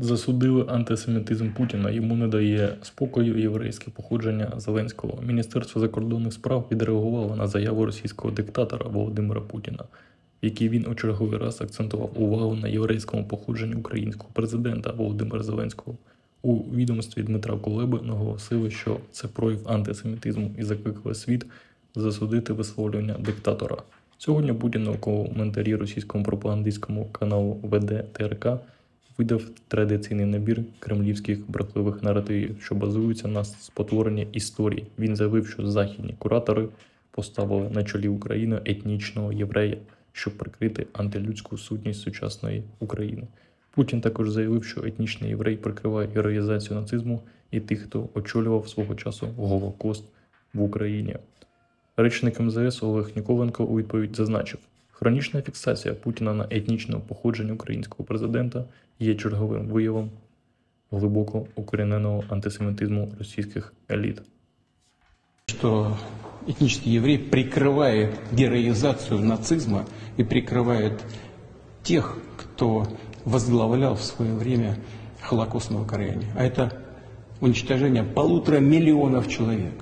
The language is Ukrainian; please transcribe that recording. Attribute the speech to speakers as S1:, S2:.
S1: Засудили антисемітизм Путіна. Йому не дає спокою єврейське походження Зеленського. Міністерство закордонних справ відреагувало на заяву російського диктатора Володимира Путіна, в якій він у черговий раз акцентував увагу на єврейському походженні українського президента Володимира Зеленського. У відомстві Дмитра Кулеби наголосили, що це прояв антисемітизму і закликали світ засудити висловлювання диктатора. Сьогодні Путін у коментарі російському пропагандистському каналу ВД ТРК видав традиційний набір кремлівських брехливих наративів, що базуються на спотворенні історії. Він заявив, що західні куратори поставили на чолі України етнічного єврея, щоб прикрити антилюдську сутність сучасної України. Путін також заявив, що етнічний єврей прикриває героїзацію нацизму і тих, хто очолював свого часу Голокост в Україні. Речник МЗС Олег Ніколенко у відповідь зазначив, хронічна фіксація Путіна на етнічному походженні українського президента є черговим виявом глибоко укоріненого антисемітизму російських еліт.
S2: что этнический еврей прикрывает героизацию нацизма и прикрывает тех, кто возглавлял в свое время холокостное покорение. А это уничтожение полутора миллионов человек.